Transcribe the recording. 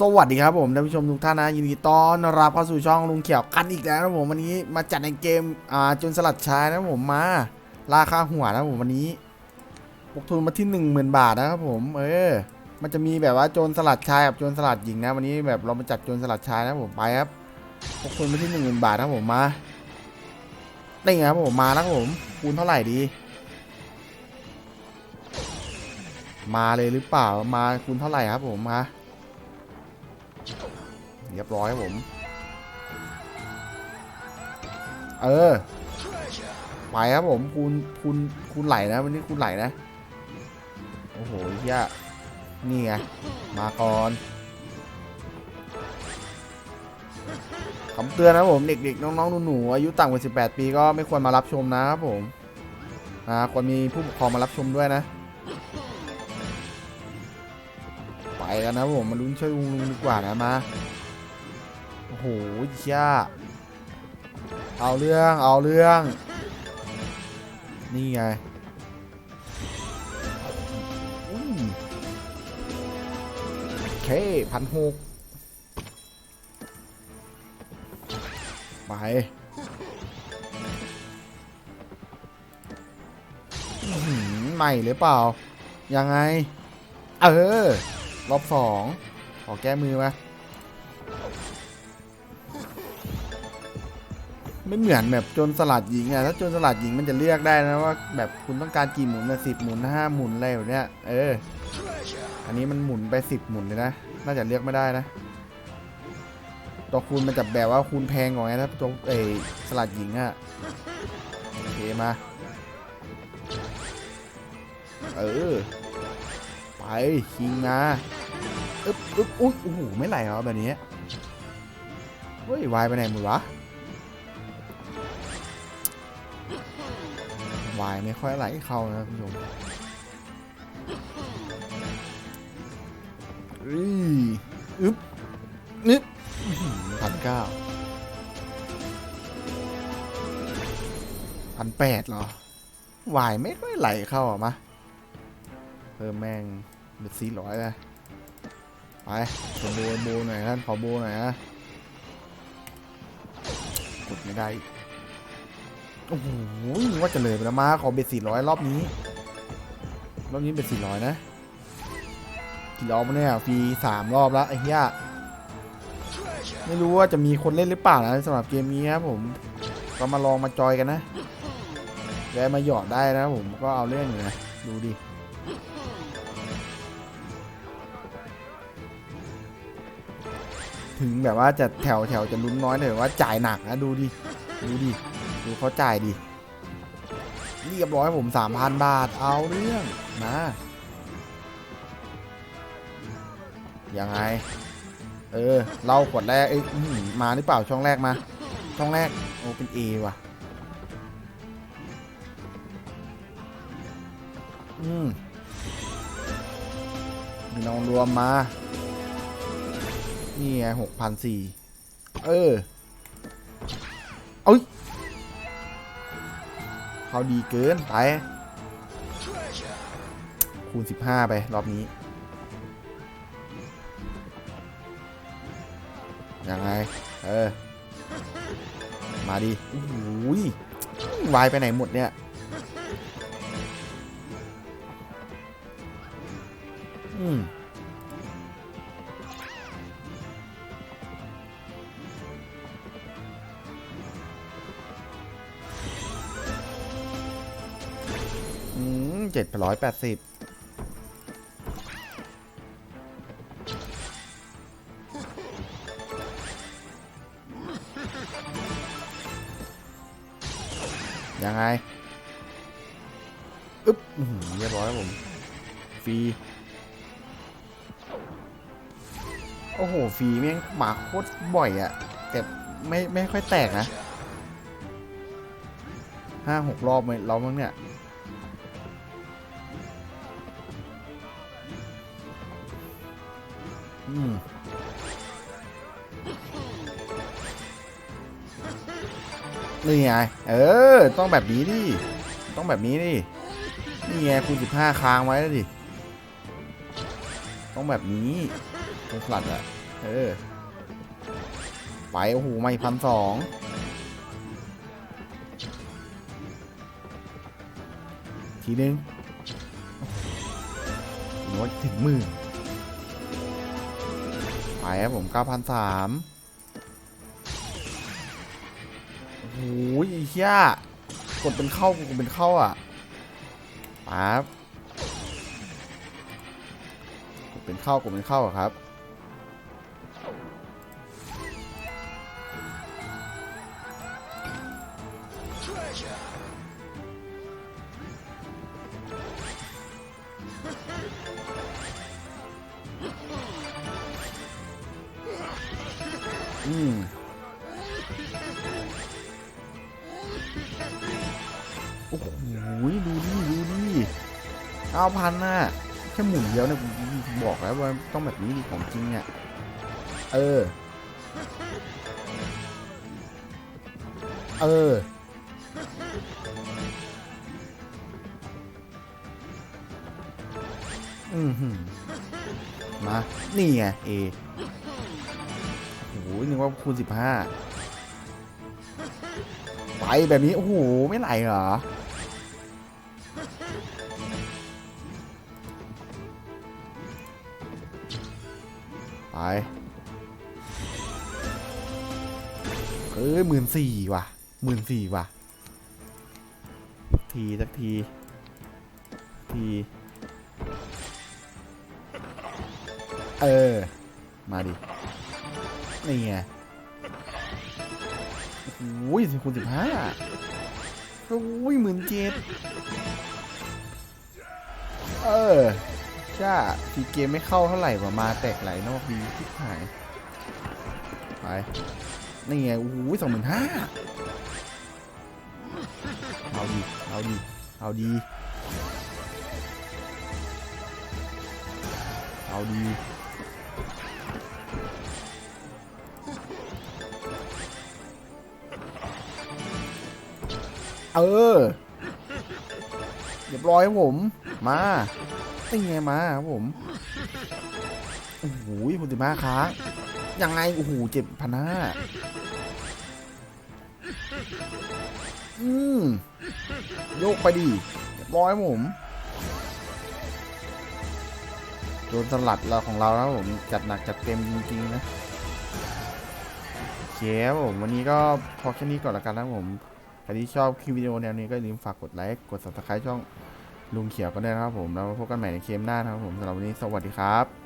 สวัสดีครับผมท่านผู้ชมทุกท่านนะยินดีต้อนรับเข้าสู่ช่องลุงเขียวกันอีกแล้วนะผมวันนี้มาจัดในเกมอ่าจนสลัดชายนะผมมา ราคาหัวนะผมวันนี้ลงทุนมาที่หนึ่งหมื่นบาทนะครับผม เออ มันจะมีแบบว่าโจรสลัดชายกับโจรสลัดหญิงนะ วันนี้แบบเรามาจัดโจรสลัดชายนะผมไปครับลงทุนมาที่หนึ่งหมื่นบาทนะผมมานี่ไงครับผมมาแล้วครับผมคูณเท่าไหร่ดี มาเลยหรือเปล่ามาคูณเท่าไหร่ครับผมมา เรียบร้อยครับผม เออไปครับผมคูณคูณคูณไหลนะวันนี้คูณไหลนะ โอ้โหเฮียนี่ไง มาก่อนคำเตือนนะผมเด็กๆน้องๆหนูๆอายุต่ำกว่า 18 ปีก็ไม่ควรมารับชมนะครับผมอ่าควรมีผู้ปกครองมารับชมด้วยนะ ไปกันนะผมมาลุ้นช่วยลุงลุงดีกว่านะมา หเชี่ยเอาเรื่องเอาเรื่อง นี่ไงอุ้ยโอเคพันหกไปใหม่หรือเปล่า ยังไง เออ รอบสองขอแก้มือม ไม่เหมือนแบบโจนสลัดหญิงอะถ้าโจนสลัดหญิงมันจะเลือกได้นะว่า แบบคุณต้องการกี่หมุนนะสิบหมุนห้าหมุนอะไรแบบเนี้ยเออ อันนี้มันหมุนไปสิบหมุนเลยนะ น่าจะเลือกไม่ได้นะ ตัวคูณมันจะแบบว่าคูณแพงกว่าไงถ้าตัวเอสลัดหญิงอะโอเคมา เออ ไปคิงมาอึ๊บอึ๊บอุ๊ยโอ้โหไม่ไหลเหรอแบบนี้เฮ้ยวายไปไหนหมดวะ วายไม่ค่อยไหลเข้านะครับคุณผู้ชมอืออึ๊บนึบพันเก้าพันแปดเหรอวายไม่ค่อยไหลเข้าอะมะเพิ่มแม่งเป็นสี่ร้อยเลยไปขอโบโบหน่อยท่านขอโบหน่อยนะกดไม่ได้อีก โอ้โหว่าจะเลยไปแล้วมาขอเบ็ดสี่ร้อยรอบนี้ รอบนี้เบ็ดสี่ร้อยนะกี่รอบเนี่ยฟรีสามรอบแล้วไอ้เหี้ยไม่รู้ว่าจะมีคนเล่นหรือเปล่านะสำหรับเกมนี้ครับผมก็มาลองมาจอยกันนะแวะมาหยอดได้นะผมก็เอาเล่นอยู่นะดูดิถึงแบบว่าจะแถวแถวจะลุ้นน้อยแต่ว่าจ่ายหนักนะดูดิ ดูดิ ดูเขาจ่ายดิเรียบร้อยผมสามพันบาท เอาเรื่องนะยังไง เออ เราขวดแรกเอ้ยอื้อหือมาหรือเปล่าช่องแรกมา ช่องแรก โอเป็น A ว่ะ อืมมีน้องรวมมา นี่ไงหกพันสี่ เออ เอ้ย เขาดีเกินไป คูณ 15 ไป รอบนี้ ยังไง เออ มาดิโอ้โหยวายไปไหนหมดเนี่ยอืม เจ็ดร้อยแปดสิบยังไง อึ๊บอื้อหือเรียบร้อยครับผม ฟรี โอ้โห ฟรีแม่งหมาโคตรบ่อยอะแต่ไม่ไม่ค่อยแตกนะห้าหกรอบไหมเรามั้งเนี่ย อืมนี่ไง เออ ต้องแบบนี้ดิ ต้องแบบนี้ดิ นี่ไงคูณสิบห้าค้างไว้แล้วดิ ต้องแบบนี้เป็นสลัดอะเออ ไป โอ้โหไม่พันสองทีนึงโอ้โหถึงหมื่น ไปครับผมเก้าพันสามโอ้โหไอ้เหี้ยกดเป็นเข้ากดเป็นเข้าอะปั๊บกดเป็นเข้ากดเป็นเข้าครับ อืมโอ้โหดูดิดูดิเก้าพันน่ะแค่หมุนเดียวเนี่ยผมบอกแล้วว่าต้องแบบนี้ดิของจริงอะเออ เอออืมหืมมา นี่ไงเอ โหนึกว่าคูณสิบห้าไปแบบนี้ โอ้โห ไม่ไหลเหรอ ไปเอ้ยหมื่นสี่ว่ะหมื่นสี่ว่ะ ทีสักที ที เออ มาดิ นี่ไงโอ้ยสิคูณสิบห้าโอ้ยหมื่นเจ็ดเออจ้าทีเกมไม่เข้าเท่าไหร่ว่ามาแตกไหลนอกดีที่หายไปนี่ไงโอ้โหสองหมื่นห้าเอาดี เอาดี เอาดี เอาดี เออเรียบร้อยครับผม มานี่ไงมาครับผมโอ้โหคุณสิมาค้างยังไงโอ้โหเจ็บพันห้าอืมโยกไปดิเรียบร้อยครับผมโดนสลัดเราของเราแล้วผมจัดหนักจัดเต็มจริงๆนะโอเคครับผมวันนี้ก็พอแค่นี้ก่อนละกันนะผม ใครที่ชอบคลิปวิดีโอแนวนี้ก็อย่าลืมฝากกดไลค์กด subscribe ช่องลุงเขียวก็ได้นะครับผมแล้วพบกันใหม่ในเกมหน้านะครับผมสำหรับวันนี้สวัสดีครับ